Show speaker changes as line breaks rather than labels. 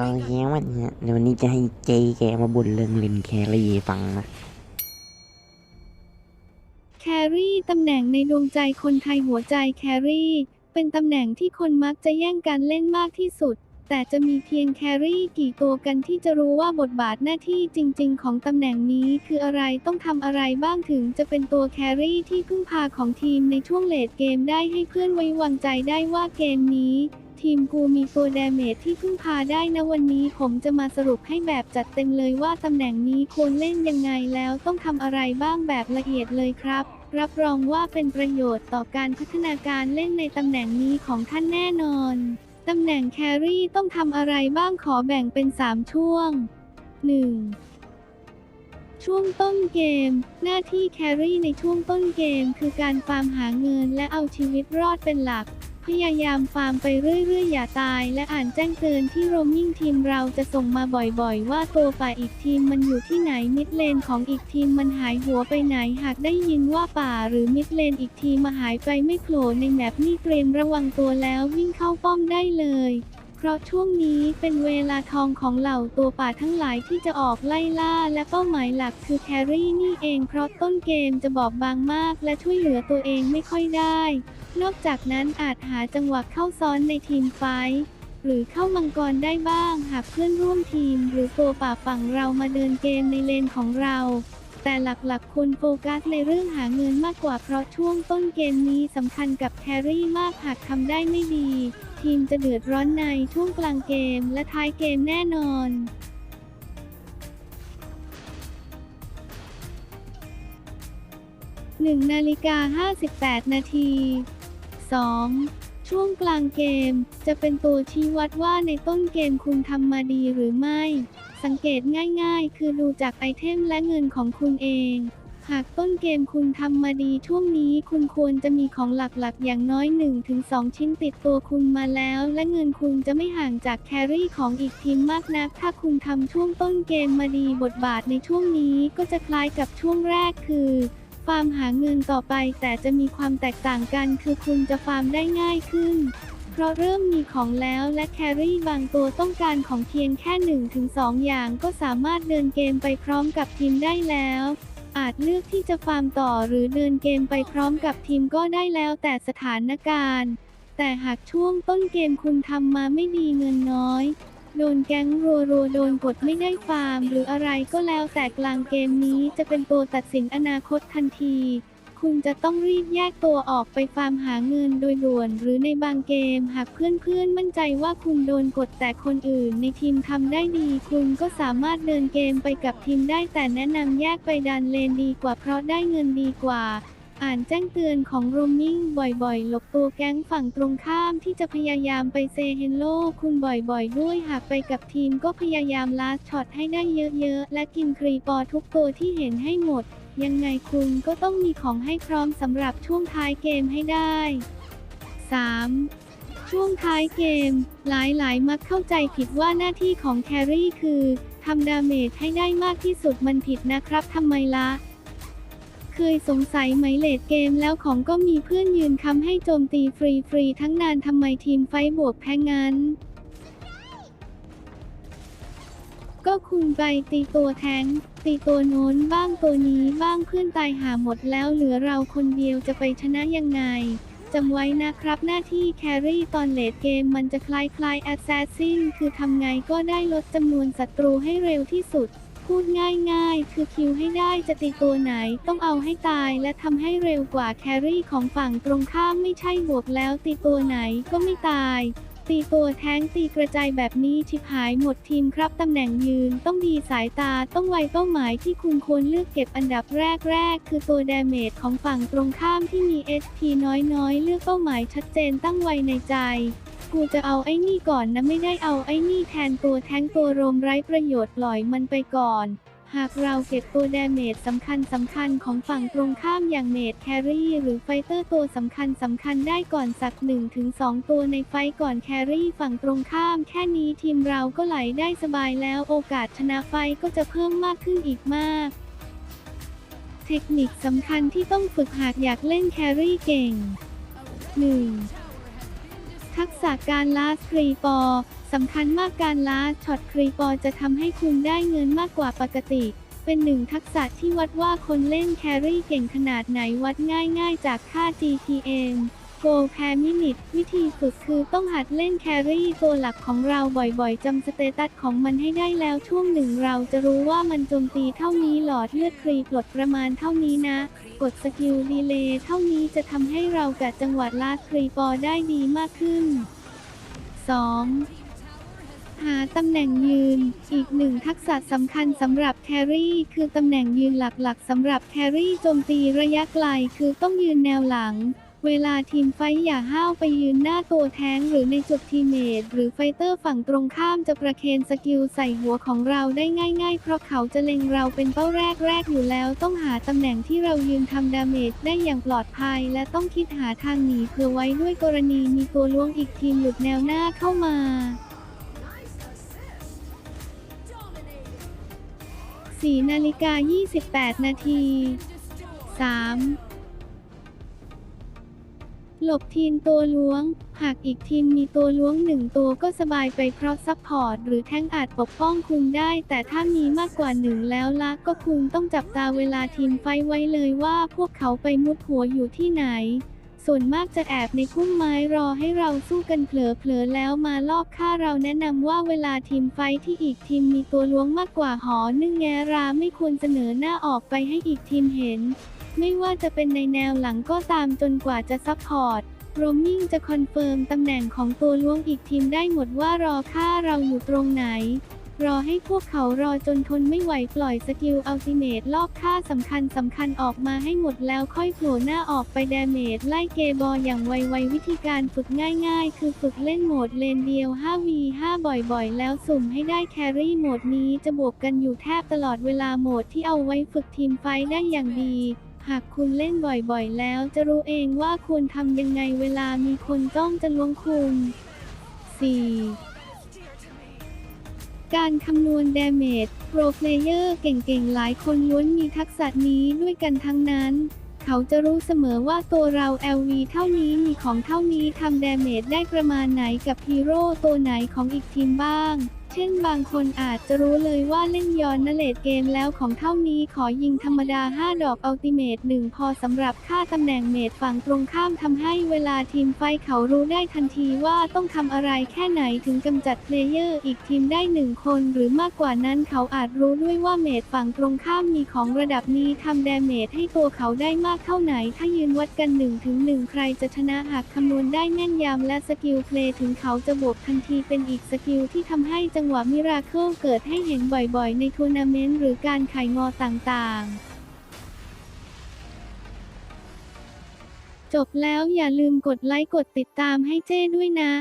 เอาเฮียวันเนี้ยเดี๋ยววันนี้จะให้เจแกมาบ่นเรื่องเลนแครี่ฟังนะ
แครี่ตำแหน่งในดวงใจคนไทยหัวใจแครี่ เป็นตำแหน่งที่คนมักจะแย่งการเล่นมากที่สุด แต่จะมีเพียงแครี่กี่ตัวกันที่จะรู้ว่าบทบาทหน้าที่จริง ๆ ของตำแหน่งนี้คืออะไรต้องทำอะไรบ้างถึงจะเป็นตัวแครี่ที่พึ่งพาของทีมในช่วงเลดเกมได้ให้เพื่อนไว้วางใจได้ว่าเกมนี้ ทีมกูมีตัวดเมจที่พึ่งพาได้นะวันนี้ผมจะมาสรุปให้แบบจัดเต็มเลยว่าตำแหน่งนี้ควรเล่นยังไงแล้วต้องทำอะไรบ้างแบบละเอียดเลยครับ รับรองว่าเป็นประโยชน์ต่อการพัฒนาการเล่นในตำแหน่งนี้ของท่านแน่นอน ตำแหน่งแครี่ต้องทำอะไรบ้างขอแบ่งเป็น 3 ช่วง 1. ช่วงต้นเกม หน้าที่แครี่ในช่วงต้นเกม คือการฟาร์มหาเงินและเอาชีวิตรอดเป็นหลัก พยายามฟาร์มไปเรื่อยๆ อย่าตาย และอ่านแจ้งเตือนที่โรมมิ่งทีมเราจะส่งมาบ่อยๆ ว่าตัวป่าอีกทีมมันอยู่ที่ไหนมิดเลนของอีกทีมมันหายหัวไปไหนหากได้ยินว่าป่าหรือมิดเลนอีกทีมมาหายไปไม่โผล่ในแมปนี่เตรียมระวังตัวแล้ววิ่งเข้าป้อมได้เลย เพราะช่วงนี้เป็นเวลาทองของเหล่าตัวป่าทั้งหลายที่จะออกไล่ล่าและเป้าหมายหลักคือแครี่นี่เองเพราะต้นเกมจะบอบบางมากและช่วยเหลือตัวเองไม่ค่อยได้ นอกจากนั้นอาจหาจังหวะเข้าซ้อนในทีมไฟท์หรือเข้ามังกรได้บ้างหากเพื่อนร่วมทีม หรือตัวป่าฝั่งเรามาเดินเกมในเลนของเรา แต่หลักๆควรโฟกัสในเรื่องหาเงินมากกว่าเพราะช่วงต้นเกมนี้สำคัญกับแครี่มากหากทำได้ไม่ดี ทีมจะเดือดร้อนในช่วงกลางเกมและท้ายเกมแน่นอน 1 นาฬิกา 58 นาที 2. ช่วงกลางเกมจะเป็นตัวชี้วัดว่าในต้นเกมคุณทำมาดีหรือไม่ สังเกตง่ายๆ คือดูจากไอเทมและเงินของคุณเอง หากต้นเกมคุณทำมาดีช่วงนี้คุณควรจะมีของหลักๆ อย่างน้อย 1-2 ชิ้นติดตัวคุณมาแล้ว และเงินคุณจะไม่ห่างจากแครี่ของอีกทีมมากนัก ถ้าคุณทำช่วงต้นเกมมาดีบทบาทในช่วงนี้ก็จะคล้ายกับช่วงแรกคือฟาร์มหาเงินต่อไป แต่จะมีความแตกต่างกัน คือคุณจะฟาร์มได้ง่ายขึ้นเพราะเริ่มมีของแล้วและแครี่บางตัวต้องการของเพียงแค่ 1-2 อย่างก็สามารถเดินเกมไปพร้อมกับทีมได้แล้ว อาจเลือกที่จะฟาร์มต่อหรือเดินเกมไปพร้อมกับทีมก็ได้แล้วแต่สถานการณ์ แต่หากช่วงต้นเกมคุณทำมาไม่ดีเงินน้อย โดนแก๊งรัวรัวโดนกดไม่ได้ฟาร์ม หรืออะไรก็แล้วแต่กลางเกมนี้จะเป็นตัวตัดสินอนาคตทันที คุณจะต้องรีบแยกตัวออกไปฟาร์มหาเงินโดยด่วน หรือในบางเกมหากเพื่อนๆมั่นใจว่าคุณโดนกดแต่คนอื่นในทีมทำได้ดี คุณก็สามารถเดินเกมไปกับทีมได้แต่แนะนำแยกไปดันเลนดีกว่าเพราะได้เงินดีกว่าอ่านแจ้งเตือนของโรมมิ่งบ่อยๆ หลบตัวแก๊งฝั่งตรงข้ามที่จะพยายามไปเซเฮนโลคุณบ่อยๆ ด้วยหากไปกับทีมก็พยายามลาสช็อตให้ได้เยอะๆ และกินครีปอทุกตัวที่เห็นให้หมด ยังไงคุณก็ต้องมีของให้พร้อมสำหรับช่วงท้ายเกมให้ได้ 3. ช่วงท้ายเกม หลายๆ มักเข้าใจผิดว่าหน้าที่ของแครี่คือทำดาเมจให้ได้มากที่สุดมันผิดนะครับทำไมละ่ะเคยสงสัยไหมเลดเกมแล้วของก็มีเพื่อนยืนคำให้โจมตีฟรีๆทั้งนานทำไมทีมไฟบวกแพ้งั้น ก็คุณไปตีตัวแทงตีตัวโน้นบ้างตัวนี้บ้างเพื่อนตายหาหมดแล้วเหลือเราคนเดียวจะไปชนะยังไงจำไว้นะครับหน้าที่แครี่ตอนเลดเกมมันจะคล้ายๆแอสซ s สซินคือทำไงก็ได้ลดจำนวนศัตรูให้เร็วที่สุด พูดง่ายๆ คือคิวให้ได้จะตีตัวไหนต้องเอาให้ตายและทำให้เร็วกว่าแครี่ของฝั่งตรงข้ามไม่ใช่บวกแล้วตีตัวไหนก็ไม่ตาย ตีตัวแท้งตีกระจายแบบนี้ชิบหายหมดทีมครับตำแหน่งยืนต้องดีสายตาต้องไวเป้าหมายที่คุณควรเลือกเก็บอันดับแรกๆคือตัวดาเมจของฝั่งตรงข้ามที่มี HP น้อยๆ เลือกเป้าหมายชัดเจนตั้งไวในใจกูจะเอาไอ้นี่ก่อนนะไม่ได้เอาไอ้นี่แทนตัวแท้งตัวโรมไร้ประโยชน์ปล่อยมันไปก่อน หากเราเก็บตัวดาเมจสำคัญสำคัญของฝั่งตรงข้ามอย่างเมดแครี่หรือไฟเตอร์ตัวสำคัญสำคัญได้ก่อนสัก 1-2 ตัวในไฟก่อนแครี่ฝั่งตรงข้าม แค่นี้ทีมเราก็ไหลได้สบายแล้วโอกาสชนะไฟก็จะเพิ่มมากขึ้นอีกมาก เทคนิคสำคัญที่ต้องฝึกหากอยากเล่นแครี่เก่ง 1. ทักษะการลาสครีปอสำคัญมากการลาช็อตครีปอจะทำให้คุณได้เงินมากกว่าปกติ เป็นหนึ่งทักษะที่วัดว่าคนเล่นแครี่เก่งขนาดไหนวัดง่ายๆจากค่า DTM GPM Go per minute วิธีฝึกคือต้องหัดเล่นแครี่ตัวหลักของเราบ่อยๆจำสเตตัสของมันให้ได้แล้วช่วงหนึ่งเราจะรู้ว่ามันโจมตีเท่านี้หลอดเลือดครีปลดประมาณเท่านี้นะ กดสกิลดีเลย์เท่านี้จะทำให้เรากะจังหวะลาครีปอได้ดีมากขึ้น 2. หาตำแหน่งยืน อีกหนึ่งทักษะสำคัญสำหรับแครี่คือตำแหน่งยืนหลักๆสำหรับแครี่โจมตีระยะไกลคือต้องยืนแนวหลัง เวลาทีมไฟอย่าห้าวไปยืนหน้าตัวแท้งหรือในจุดทีเมทหรือไฟเตอร์ฝั่งตรงข้ามจะประเคนสกิลใส่หัวของเราได้ง่าย ๆ เพราะเขาจะเล็งเราเป็นเป้าแรกๆอยู่แล้ว ต้องหาตำแหน่งที่เรายืนทำดาเมจได้อย่างปลอดภัย และต้องคิดหาทางหนีเพื่อไว้ด้วยกรณีมีตัวล้วงอีกทีมหลุดแนวหน้าเข้ามา4นาฬิกา28 นาที 3. หลบทีมตัวล้วง หากอีกทีมมีตัวล้วงหนึ่งตัวก็สบายไปเพราะซัพพอร์ตหรือแท่งอาจปกป้องคุณได้ แต่ถ้ามีมากกว่าหนึ่งแล้วละก็คุณต้องจับตาเวลาทีมไฟไว้เลยว่าพวกเขาไปมุดหัวอยู่ที่ไหน ส่วนมากจะแอบในพุ่มไม้รอให้เราสู้กันเผลอๆแล้วมาลอบฆ่าเราแนะนำว่าเวลาทีมไฟท์ที่อีกทีมมีตัวล้วงมากกว่าหอนึ่งแงราไม่ควรเสนอหน้าออกไปให้อีกทีมเห็น ไม่ว่าจะเป็นในแนวหลังก็ตามจนกว่าจะซัพพอร์ตโรมมิ่งจะคอนเฟิร์มตำแหน่งของตัวล้วงอีกทีมได้หมดว่ารอฆ่าเราอยู่ตรงไหน รอให้พวกเขารอจนทนไม่ไหวปล่อยสกิลอัลติเมทรอบฆ่าสำคัญสำคัญออกมาให้หมดแล้วค่อยโผล่หน้าออกไปดาเมจไล่เกบออย่างไวๆวิธีการฝึกง่ายๆ คือฝึกเล่นโหมดเลนเดียว 5v5 บ่อยๆ แล้วสุ่มให้ได้แครี่โหมดนี้จะบวกกันอยู่แทบตลอดเวลาโหมดที่เอาไว้ฝึกทีมไฟได้อย่างดี หากคุณเล่นบ่อยๆ แล้วจะรู้เองว่าควรทำยังไงเวลามีคนจ้องจะล้วงคุณ 4. การคำนวณ damage โปรเพลเยอร์เก่งๆ หลายคนล้วนมีทักษะนี้ด้วยกันทั้งนั้น เขาจะรู้เสมอว่าตัวเรา LV เท่านี้มีของเท่านี้ทำ damage ได้ประมาณไหนกับฮีโร่ตัวไหนของอีกทีมบ้าง เช่นบางคนอาจจะรู้เลยว่าเล่นยอนนเลดเกมแล้วของเท่านี้ขอยิงธรรมดา 5 ดอกอัลติเมท1พอสำหรับค่าตำแหน่งเมดฝั่งตรงข้ามทำให้เวลาทีมไฟเขารู้ได้ทันทีว่าต้องทำอะไรแค่ไหนถึงกำจัดเพลเยอร์อีกทีมได้หนึ่งคนหรือมากกว่านั้นเขาอาจรู้ด้วยว่าเมดฝั่งตรงข้ามมีของระดับนี้ทำแดเมจให้ตัวเขาได้มากเท่าไหน ถ้ายืนวัดกัน1ถึง1ใครจะชนะหากคำนวณได้แม่นยำและสกิลเพลย์ถึงเขาจะบวกทันทีเป็นอีกสกิลที่ทำให้จังหวะมิราเคิลเกิดให้เห็นบ่อยๆ ในทัวร์นาเมนต์หรือการไขงอต่างๆจบแล้วอย่าลืมกดไลค์กดติดตามให้เจ้ด้วยนะ